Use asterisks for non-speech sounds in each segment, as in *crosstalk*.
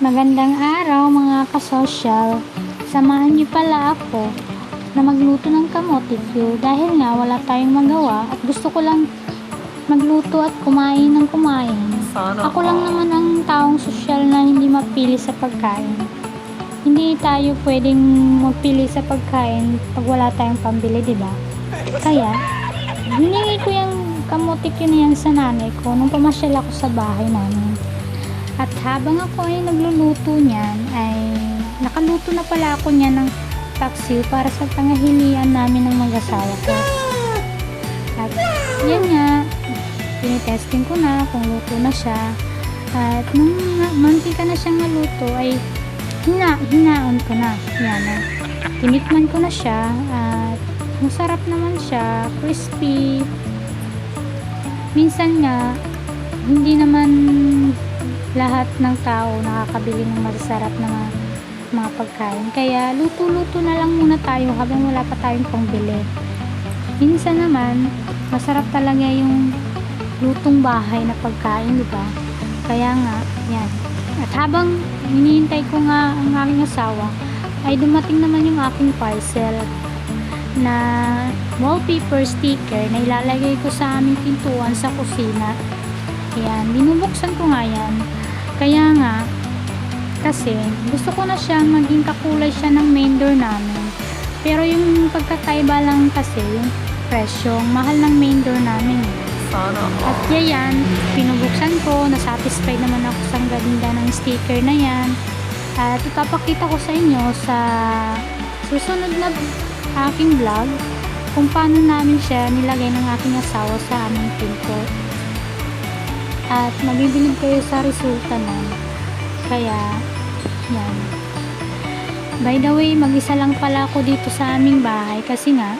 Magandang araw mga kasosyal. Samahan niyo pala ako na magluto ng kamote Q dahil nga wala tayong magawa at gusto ko lang magluto at kumain ng kumain. Sana Ako lang naman ang taong sosyal na hindi mapili sa pagkain. Hindi tayo pwedeng magpili sa pagkain pag wala tayong pambili, di ba? Kaya, hiningi ko yung kamote Q na yan sa nanay ko nung pamasyal ako sa bahay namin. At habang ako ay nagluluto niyan, ay nakaluto na pala ako niya ng paksiw para sa pangahilian namin ng mag-asawa ko. At yan nga, tinitesting ko na kung luto na siya. At nung mantika na siyang naluto ay hina, hinaon ko na. Yan na. Tinikman ko na siya at masarap naman siya, crispy. Minsan nga, hindi naman lahat ng tao nakakabili ng masasarap na mga, mga pagkain. Kaya luto-luto na lang muna tayo habang wala pa tayong pangbili. Minsan naman, masarap talaga yung lutong bahay na pagkain, di ba? Kaya nga, yan. At habang hinihintay ko nga ang aking asawa, ay dumating naman yung aking parcel na wallpaper sticker na ilalagay ko sa aming pintuan sa kusina. Ayan, binubuksan ko nga yan. Kaya nga, kasi gusto ko na siya maging kakulay siya ng main door namin. Pero yung pagkakaiba lang kasi, yung presyo, mahal ng main door namin. Sana At yan, pinubuksan ko, nasatisfied naman ako sa ganda ng sticker na yan. At ipapakita ko sa inyo sa susunod na aking vlog kung paano namin siya nilagay ng aking asawa sa aming pinto. At mabibilib kayo sa resulta nun. Kaya, yan. By the way, mag-isa lang pala ako dito sa aming bahay kasi nga,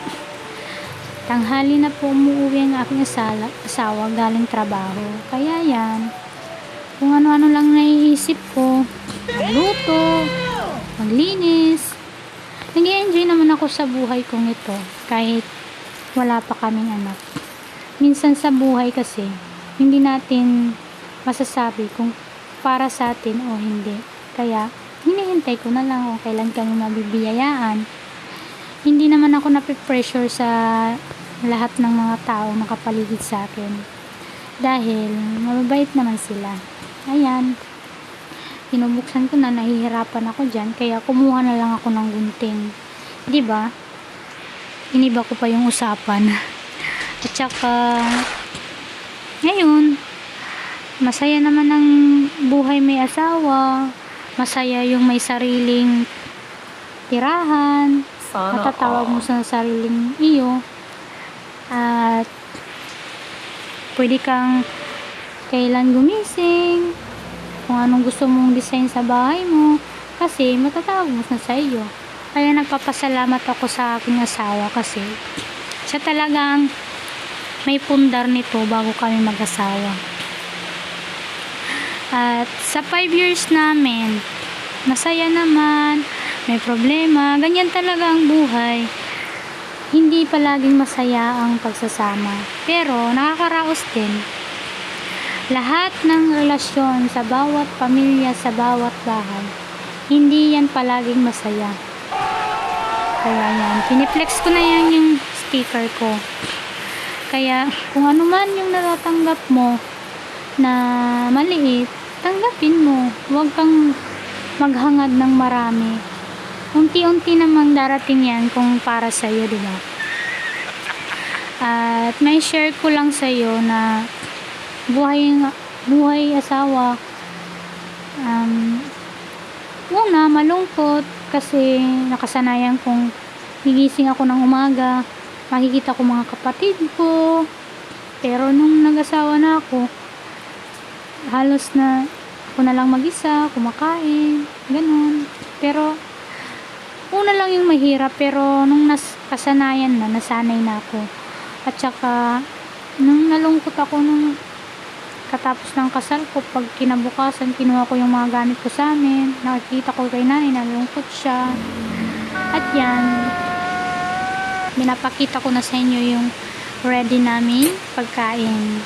tanghali na po umuwi ang aking asala, asawa galing trabaho. Kaya yan, kung ano-ano lang naiisip ko, magluto, maglinis. nag enjoy naman ako sa buhay kong ito kahit wala pa kaming anak. Minsan sa buhay kasi, hindi natin masasabi kung para sa atin o hindi. Kaya, hinihintay ko na lang kung kailan kami mabibiyayaan. Hindi naman ako napipressure sa lahat ng mga tao nakapaligid sa akin. Dahil, mababait naman sila. Ayan. Pinubuksan ko na, nahihirapan ako dyan, kaya kumuha na lang ako ng gunting. ba? Iniba ko pa yung usapan. *laughs* At saka, ngayon, masaya naman ang buhay may asawa, masaya yung may sariling tirahan, Sana matatawag mo sa sariling iyo, at pwede kang kailan gumising, kung anong gusto mong design sa bahay mo, kasi matatawag mo na sa iyo. Kaya nagpapasalamat ako sa aking asawa kasi siya talagang may pundar nito bago kami mag-asawa. At sa 5 years namin, masaya naman, may problema, ganyan talaga ang buhay. Hindi palaging masaya ang pagsasama. Pero nakakaraos din. Lahat ng relasyon sa bawat pamilya, sa bawat bahay, hindi yan palaging masaya. Kaya yan, piniplex ko na yan yung sticker ko. Kaya kung ano man yung natatanggap mo na maliit, tanggapin mo. Huwag kang maghangad ng marami. Unti-unti namang darating yan kung para sa'yo, di ba? At may share ko lang sa'yo na buhay, buhay asawa, um, una, malungkot kasi nakasanayan kong higising ako ng umaga, makikita ko mga kapatid ko. Pero nung nag-asawa na ako, halos na ako na lang mag-isa, kumakain, ganun. Pero, una lang yung mahirap, pero nung nas kasanayan na, nasanay na ako. At saka, nung nalungkot ako nung katapos ng kasal ko, pag kinabukasan, kinuha ko yung mga gamit ko sa amin. Nakikita ko kay nanay, nalungkot siya. At yan, binapakita ko na sa inyo yung ready namin pagkain.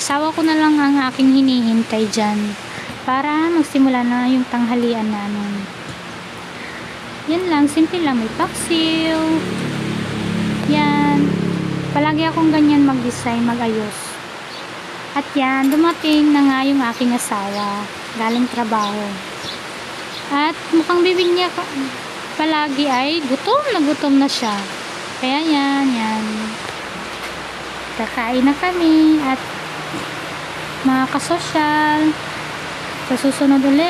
Asawa ko na lang ang aking hinihintay dyan. para magsimula na yung tanghalian namin. Yan lang, simple lang. May paksiw. Yan. Palagi akong ganyan mag-design, mag-ayos. At yan, dumating na nga yung aking asawa. Galing trabaho. At mukhang bibig niya palagi ay gutom na gutom na siya. Kaya yan, yan. Kakain na kami at mga kasosyal. Sa susunod ulit.